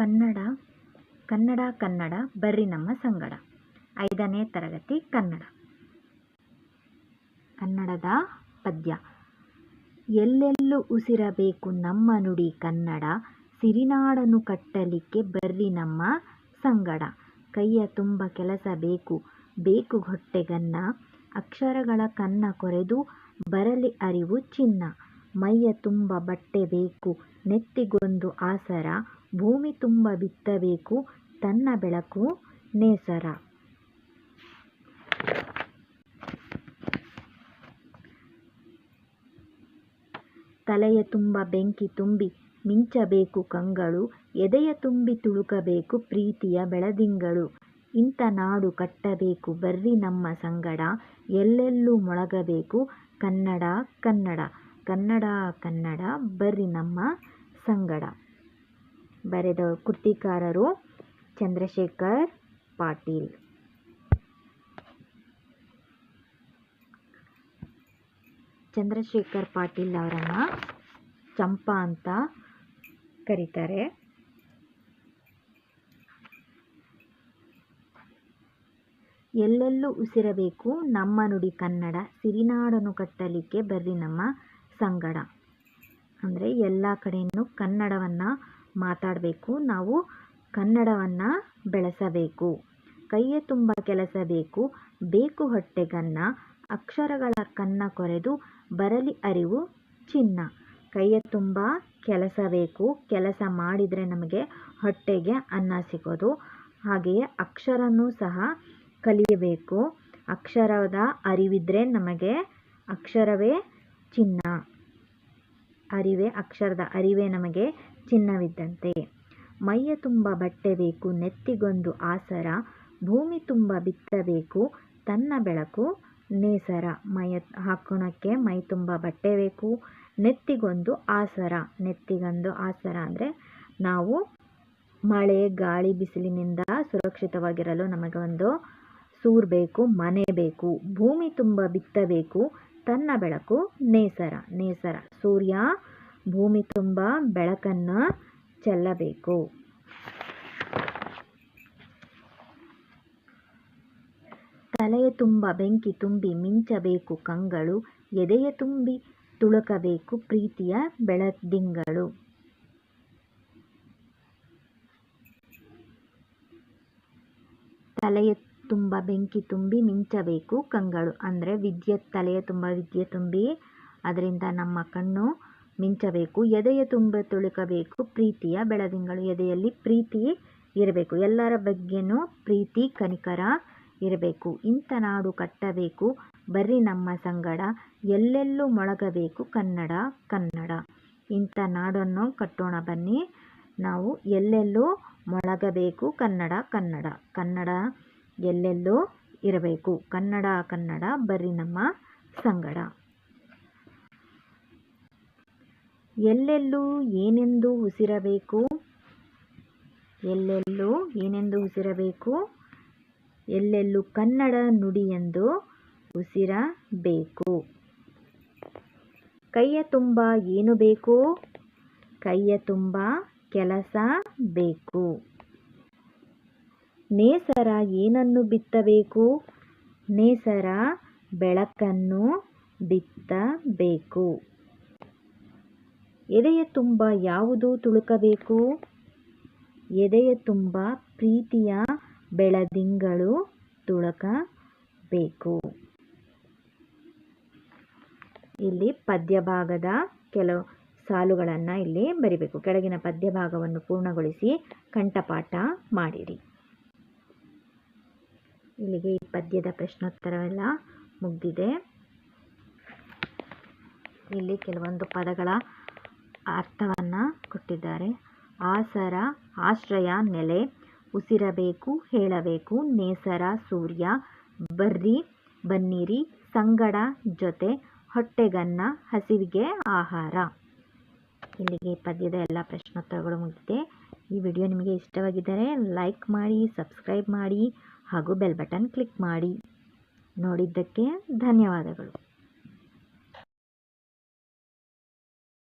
ಕನ್ನಡ ಕನ್ನಡ ಕನ್ನಡ, ಬರ್ರಿ ನಮ್ಮ ಸಂಗಡ. ಐದನೇ ತರಗತಿ ಕನ್ನಡ. ಕನ್ನಡದ ಪದ್ಯ. ಎಲ್ಲೆಲ್ಲೂ ಉಸಿರಬೇಕು ನಮ್ಮ ನುಡಿ ಕನ್ನಡ, ಸಿರಿನಾಡನ್ನು ಕಟ್ಟಲಿಕ್ಕೆ ಬರ್ರಿ ನಮ್ಮ ಸಂಗಡ. ಕೈಯ ತುಂಬ ಕೆಲಸ ಬೇಕು ಬೇಕು ಹೊಟ್ಟೆಗನ್ನ. ಅಕ್ಷರಗಳ ಕನ್ನ ಕೊರೆದು, ಬರಲಿ ಅರಿವು ಚಿನ್ನ. ಮೈಯ ತುಂಬ ಬಟ್ಟೆ ಬೇಕು, ನೆತ್ತಿಗೊಂದು ಆಸರ, ಭೂಮಿ ತುಂಬ ಬಿತ್ತಬೇಕು, ತನ್ನ ಬೆಳಕು ನೇಸರ. ತಲೆಯ ತುಂಬ ಬೆಂಕಿ ತುಂಬಿ ಮಿಂಚಬೇಕು ಕಂಗಳು, ಎದೆಯ ತುಂಬಿ ತುಳುಕಬೇಕು ಪ್ರೀತಿಯ ಬೆಳದಿಂಗಳು. ಇಂಥ ನಾಡು ಕಟ್ಟಬೇಕು ಬರ್ರಿ ನಮ್ಮ ಸಂಗಡ, ಎಲ್ಲೆಲ್ಲೂ ಮೊಳಗಬೇಕು ಕನ್ನಡ ಕನ್ನಡ. ಕನ್ನಡ ಕನ್ನಡ ಬರ್ರಿ ನಮ್ಮ ಸಂಗಡ. ಬರೆದ ಕೃತಿಕಾರರು ಚಂದ್ರಶೇಖರ್ ಪಾಟೀಲ್. ಚಂದ್ರಶೇಖರ್ ಪಾಟೀಲ್ ಅವರನ್ನು ಚಂಪಾ ಅಂತ ಕರೀತಾರೆ. ಎಲ್ಲೆಲ್ಲೂ ಉಸಿರಬೇಕು ನಮ್ಮ ನುಡಿ ಕನ್ನಡ, ಸಿರಿನಾಡನ್ನು ಕಟ್ಟಲಿಕ್ಕೆ ಬರ್ರಿ ನಮ್ಮ ಸಂಗಡ. ಅಂದರೆ ಎಲ್ಲ ಕಡೆಯೂ ಕನ್ನಡವನ್ನು ಮಾತಾಡಬೇಕು, ನಾವು ಕನ್ನಡವನ್ನು ಬೆಳೆಸಬೇಕು. ಕೈಯ ತುಂಬ ಕೆಲಸ ಬೇಕು ಬೇಕು ಹೊಟ್ಟೆಗನ್ನ, ಅಕ್ಷರಗಳ ಕನ್ನ ಕೊರೆದು ಬರಲಿ ಅರಿವು, ಚಿನ್ನ. ಕೈಯ ತುಂಬ ಕೆಲಸ ಬೇಕು ಕೆಲಸ ಮಾಡಿದರೆ ನಮಗೆ ಹೊಟ್ಟೆಗೆ ಅನ್ನ ಸಿಗೋದು. ಹಾಗೆಯೇ ಅಕ್ಷರನೂ ಸಹ ಕಲಿಯಬೇಕು. ಅಕ್ಷರದ ಅರಿವಿದ್ದರೆ ನಮಗೆ ಅಕ್ಷರವೇ ಚಿನ್ನ. ಅರಿವೇ, ಅಕ್ಷರದ ಅರಿವೇ ನಮಗೆ ಚಿನ್ನವಿದ್ದಂತೆ. ಮೈಯ ತುಂಬ ಬಟ್ಟೆ ಬೇಕು, ನೆತ್ತಿಗೊಂದು ಆಸರ, ಭೂಮಿ ತುಂಬ ಬಿತ್ತಬೇಕು ತನ್ನ ಬೆಳಕು ನೇಸರ. ಮೈಯ ಹಾಕೋಣಕ್ಕೆ ಮೈ ತುಂಬ ಬಟ್ಟೆ ಬೇಕು, ನೆತ್ತಿಗೊಂದು ಆಸರ. ನೆತ್ತಿಗೊಂದು ಆಸರ ಅಂದರೆ ನಾವು ಮಳೆ, ಗಾಳಿ, ಬಿಸಿಲಿನಿಂದ ಸುರಕ್ಷಿತವಾಗಿರಲು ನಮಗೆ ಒಂದು ಸೂರು ಬೇಕು, ಮನೆ ಬೇಕು. ಭೂಮಿ ತುಂಬ ಬಿತ್ತಬೇಕು ತನ್ನ ಬೆಳಕು ನೇಸರ ನೇಸರ. ಸೂರ್ಯ, ಭೂಮಿ ತುಂಬ ಬೆಳಕನ್ನು ಚೆಲ್ಲಬೇಕು. ತಲೆಯ ತುಂಬ, ಬೆಂಕಿ ತುಂಬಿ ಮಿಂಚಬೇಕು ಕಂಗಳು, ಎದೆಯ ತುಂಬಿ ತುಳುಕಬೇಕು ಪ್ರೀತಿಯ ಬೆಳದಿಂಗಳು. ತಲೆಯ ತುಂಬ ಬೆಂಕಿ ತುಂಬಿ ಮಿಂಚಬೇಕು ಕಂಗಳು. ಅಂದರೆ ವಿದ್ಯುತ್, ತಲೆಯ ತುಂಬ ವಿದ್ಯೆ ತುಂಬಿ ಅದರಿಂದ ನಮ್ಮ ಕಣ್ಣು ಮಿಂಚಬೇಕು. ಎದೆಯ ತುಂಬ ತುಳುಕಬೇಕು. ಪ್ರೀತಿಯ ಬೆಳದಿಂಗಳು, ಎದೆಯಲ್ಲಿ ಪ್ರೀತಿ ಇರಬೇಕು. ಎಲ್ಲರ ಬಗ್ಗೆನೂ ಪ್ರೀತಿ ಕನಿಕರ ಇರಬೇಕು. ಇಂಥ ನಾಡು ಕಟ್ಟಬೇಕು. ಬರ್ರಿ ನಮ್ಮ ಸಂಗಡ. ಎಲ್ಲೆಲ್ಲೂ ಮೊಳಗಬೇಕು. ಕನ್ನಡ ಕನ್ನಡ. ಇಂಥ ನಾಡನ್ನು ಕಟ್ಟೋಣ ಬನ್ನಿ. ನಾವು ಎಲ್ಲೆಲ್ಲೂ ಮೊಳಗಬೇಕು. ಕನ್ನಡ ಕನ್ನಡ. ಕನ್ನಡ ಎಲ್ಲೆಲ್ಲೂ ಇರಬೇಕು. ಕನ್ನಡ ಕನ್ನಡ, ಬರ್ರಿ ನಮ್ಮ ಸಂಗಡ. ಎಲ್ಲೆಲ್ಲೂ ಏನೆಂದು ಉಸಿರಬೇಕು? ಎಲ್ಲೆಲ್ಲೂ ಏನೆಂದು ಉಸಿರಬೇಕು? ಎಲ್ಲೆಲ್ಲೂ ಕನ್ನಡ ನುಡಿಯೆಂದು ಉಸಿರಬೇಕು? ಕೈಯ ತುಂಬ ಏನು ಬೇಕು? ಕೈಯ ತುಂಬ ಕೆಲಸ ಬೇಕು. ನೇಸರ ಏನನ್ನು ಬಿತ್ತಬೇಕು? ನೇಸರ ಬೆಳಕನ್ನು ಬಿತ್ತಬೇಕು. ಎದೆಯ ತುಂಬ ಯಾವುದು ತುಳುಕಬೇಕು? ಎದೆಯ ತುಂಬ ಪ್ರೀತಿಯ ಬೆಳದಿಂಗಳು ತುಳುಕಬೇಕು. ಇಲ್ಲಿ ಪದ್ಯಭಾಗದ ಕೆಲವು ಸಾಲುಗಳನ್ನು ಇಲ್ಲಿ ಬರಿಬೇಕು. ಕೆಳಗಿನ ಪದ್ಯಭಾಗವನ್ನು ಪೂರ್ಣಗೊಳಿಸಿ ಕಂಠಪಾಠ ಮಾಡಿರಿ. ಇಲ್ಲಿಗೆ ಈ ಪದ್ಯದ ಪ್ರಶ್ನೋತ್ತರವೆಲ್ಲ ಮುಗಿದಿದೆ. ಇಲ್ಲಿ ಕೆಲವೊಂದು ಪದಗಳ ಅರ್ಥವನ್ನು ಕೊಟ್ಟಿದ್ದಾರೆ. ಆಸರ, ಆಶ್ರಯ, ನೆಲೆ, ಉಸಿರಬೇಕು, ಹೇಳಬೇಕು, ನೇಸರ, ಸೂರ್ಯ, ಬರ್ರಿ, ಬನ್ನಿರಿ, ಸಂಗಡ, ಜೊತೆ, ಹೊಟ್ಟೆಗನ್ನ, ಹಸಿವಿಗೆ ಆಹಾರ. ಇಲ್ಲಿಗೆ ಪದ್ಯದ ಎಲ್ಲ ಪ್ರಶ್ನೋತ್ತರಗಳು ಮುಗಿದಿದೆ. ಈ ವಿಡಿಯೋ ನಿಮಗೆ ಇಷ್ಟವಾಗಿದ್ದರೆ ಲೈಕ್ ಮಾಡಿ, ಸಬ್ಸ್ಕ್ರೈಬ್ ಮಾಡಿ. ಹಾಗೂ ಬೆಲ್ ಬಟನ್ ಕ್ಲಿಕ್ ಮಾಡಿ ನೋಡಿದ್ದಕ್ಕೆ ಧನ್ಯವಾದಗಳು.